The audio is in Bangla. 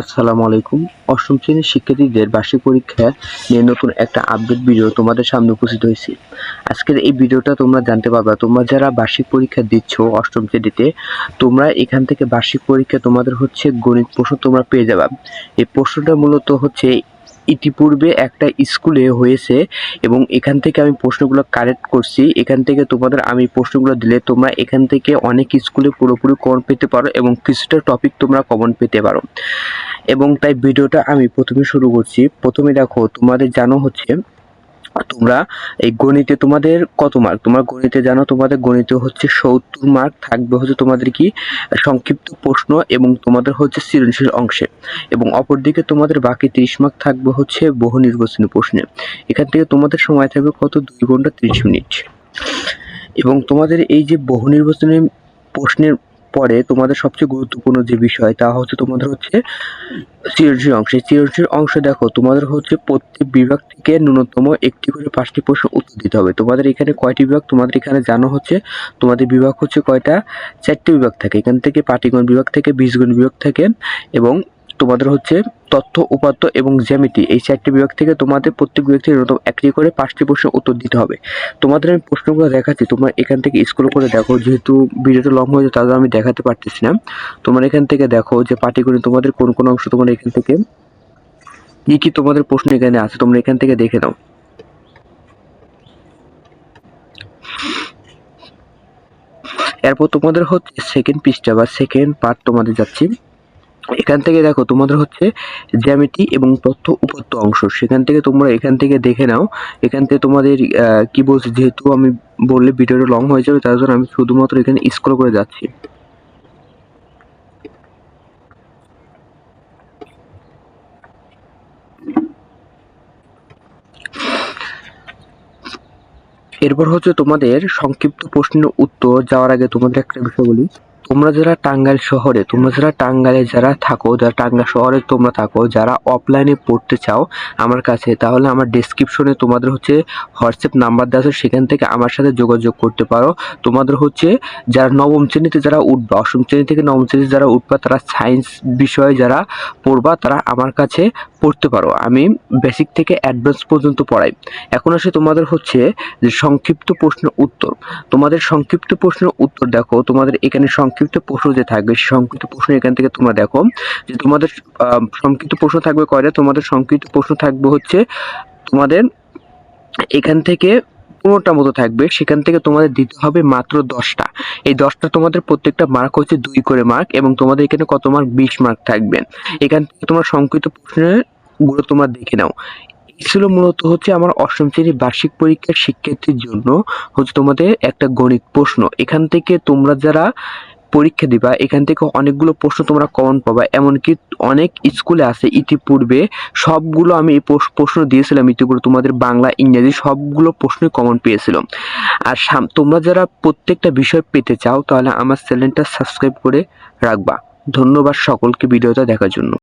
আসসালামু আলাইকুম। অষ্টম শ্রেণির শিক্ষার্থীদের বার্ষিক পরীক্ষা নিয়ে নতুন একটা আপডেট ভিডিও তোমাদের সামনে উপস্থিত হয়েছি। আজকের এই ভিডিওটা তোমরা জানতে পারবে। তোমরা যারা বার্ষিক পরীক্ষা দিচ্ছ অষ্টম শ্রেণীতে, তোমরা এখান থেকে বার্ষিক পরীক্ষা তোমাদের হচ্ছে গণিত প্রশ্ন তোমরা পেয়ে যাবে। এই প্রশ্নটা মূলত হচ্ছে ইতিপূর্বে একটা স্কুলে হয়েছে এবং এখান থেকে আমি প্রশ্নগুলো কারেক্ট করছি। এখান থেকে তোমাদের আমি প্রশ্নগুলো দিলে তোমরা এখান থেকে অনেক স্কুলে পুরোপুরি কমন পেতে পারো এবং কিছুটা টপিক তোমরা কমন পেতে পারো। এবং তাই ভিডিওটা আমি প্রথমে শুরু করছি। প্রথমে দেখো, তোমাদের জানো হচ্ছে, তোমরা এই গণিতে তোমাদের কত মার্ক তোমার গণিতে জানো, তোমাদের গণিতে হচ্ছে সত্তর মার্ক থাকবে হচ্ছে তোমাদের কি? সংক্ষিপ্ত প্রশ্ন এবং তোমাদের হচ্ছে সৃজনশীল অংশে। এবং অপরদিকে তোমাদের বাকি তিরিশ মার্ক থাকবে হচ্ছে বহু নির্বাচনী প্রশ্নে। এখান থেকে তোমাদের সময় থাকবে কত? দুই ঘণ্টা তিরিশ মিনিট। এবং তোমাদের এই যে বহু নির্বাচনী প্রশ্নের পরে তোমাদের সবচেয়ে গুরুত্বপূর্ণ যে বিষয়, তা হচ্ছে তোমাদের হচ্ছে সৃজনশীল অংশ। সৃজনশীল অংশ দেখো, তোমাদের হচ্ছে প্রত্যেক বিভাগ থেকে ন্যূনতম একটি করে পাঁচটি প্রশ্ন উত্তর দিতে হবে। তোমাদের এখানে কয়টি বিভাগ? তোমাদের এখানে জানো হচ্ছে, তোমাদের বিভাগ হচ্ছে কয়টা? চারটি বিভাগ থাকে। এখান থেকে পাটিগণ বিভাগ থেকে, বীজগণ বিভাগ থাকে এবং তোমাদের হচ্ছে তথ্য, উপাত্ত এবং জ্যামিতি। এই চারটি বিভাগ থেকে তোমাদের প্রত্যেক বিভাগ থেকে ন্যূনতম একটি করে পাঁচটি প্রশ্ন উত্তর দিতে হবে। তোমাদের আমি প্রশ্নগুলো দেখাচ্ছি। তোমরা এখান থেকে স্ক্রল করে দেখো, যেহেতু ভিডিওটা লং হয়ে যায় তাহলে আমি দেখাতে পারতেছি না। তোমরা এখান থেকে দেখো যে পাটিগণিত তোমাদের কোন কোন অংশ তোমরা এখান থেকে কী কী তোমাদের প্রশ্ন এখানে আছে, তোমরা এখান থেকে দেখে নাও। এরপর তোমাদের হচ্ছে সেকেন্ড পৃষ্ঠা বা সেকেন্ড পার্ট তোমাদের যাচ্ছি। এখান থেকে দেখো তোমাদের হচ্ছে জ্যামিতি এবং তথ্য উপত্য অংশ। সেখান থেকে তোমরা এখান থেকে দেখে নাও। এখান থেকে তোমাদের কি বলছি, যেহেতু আমি বললে ভিডিওটা লং হয়ে যাবে, তার জন্য আমি শুধুমাত্র এখানে স্ক্রল করে যাচ্ছি। এরপর হচ্ছে তোমাদের সংক্ষিপ্ত প্রশ্নের উত্তর যাওয়ার আগে তোমাদের একটা বিষয় বলি। তোমরা যারা টাঙ্গাইল শহরে, তোমরা যারা টাঙ্গাইলে যারা থাকো, যারা টাঙ্গাইল শহরে তোমরা থাকো, যারা অফলাইনে পড়তে চাও আমার কাছে, তাহলে আমার ডেসক্রিপশনে তোমাদের হচ্ছে হোয়াটসঅ্যাপ নাম্বার দেওয়া আছে, সেখান থেকে আমার সাথে যোগাযোগ করতে পারো। তোমাদের হচ্ছে যারা নবম শ্রেণীতে যারা উঠবে অষ্টম শ্রেণি থেকে নবম শ্রেণীতে যারা উঠবা, তারা সায়েন্স বিষয়ে যারা পড়বা, তারা আমার কাছে পড়তে পারো। আমি বেসিক থেকে অ্যাডভান্স পর্যন্ত পড়াই। এখন আসে তোমাদের হচ্ছে যে সংক্ষিপ্ত প্রশ্নের উত্তর। তোমাদের সংক্ষিপ্ত প্রশ্নের উত্তর দেখো, তোমাদের এখানে সংক্ষিপ্ত প্রশ্ন যে থাকবে সংক্ষিপ্ত প্রশ্ন এখান থেকে তোমরা দেখো যে তোমাদের সংক্ষিপ্ত প্রশ্ন থাকবে কয়টা? তোমাদের সংক্ষিপ্ত প্রশ্ন থাকবে হচ্ছে তোমাদের এখান থেকে পনেরোটা মতো থাকবে, সেখান থেকে তোমাদের দিতে হবে মাত্র দশটা। এই দশটা তোমাদের প্রত্যেকটা মার্ক হচ্ছে দুই করে মার্ক এবং তোমাদের এখানে কত মার্ক বিশ মার্ক থাকবে। এখান থেকে তোমার সংক্ষিপ্ত প্রশ্নেরগুলো তোমরা দেখে নাও। ছিল মূলত হচ্ছে আমার অষ্টম শ্রেণির বার্ষিক পরীক্ষার শিক্ষার্থীর জন্য হচ্ছে তোমাদের একটা গণিত প্রশ্ন। এখান থেকে তোমরা যারা পরীক্ষা দিবা, এখান থেকে অনেকগুলো প্রশ্ন তোমরা কমন পাবা। এমনকি অনেক স্কুলে আছে, ইতিপূর্বে সবগুলো আমি প্রশ্ন দিয়েছিলাম ইতিপূর্বে তোমাদের বাংলা, ইংরেজি সবগুলো প্রশ্নই কমন পেয়েছিল আর তোমরা যারা প্রত্যেকটা বিষয় পেতে চাও, তাহলে আমার চ্যানেলটা সাবস্ক্রাইব করে রাখবা। ধন্যবাদ সকলকে ভিডিওটা দেখার জন্য।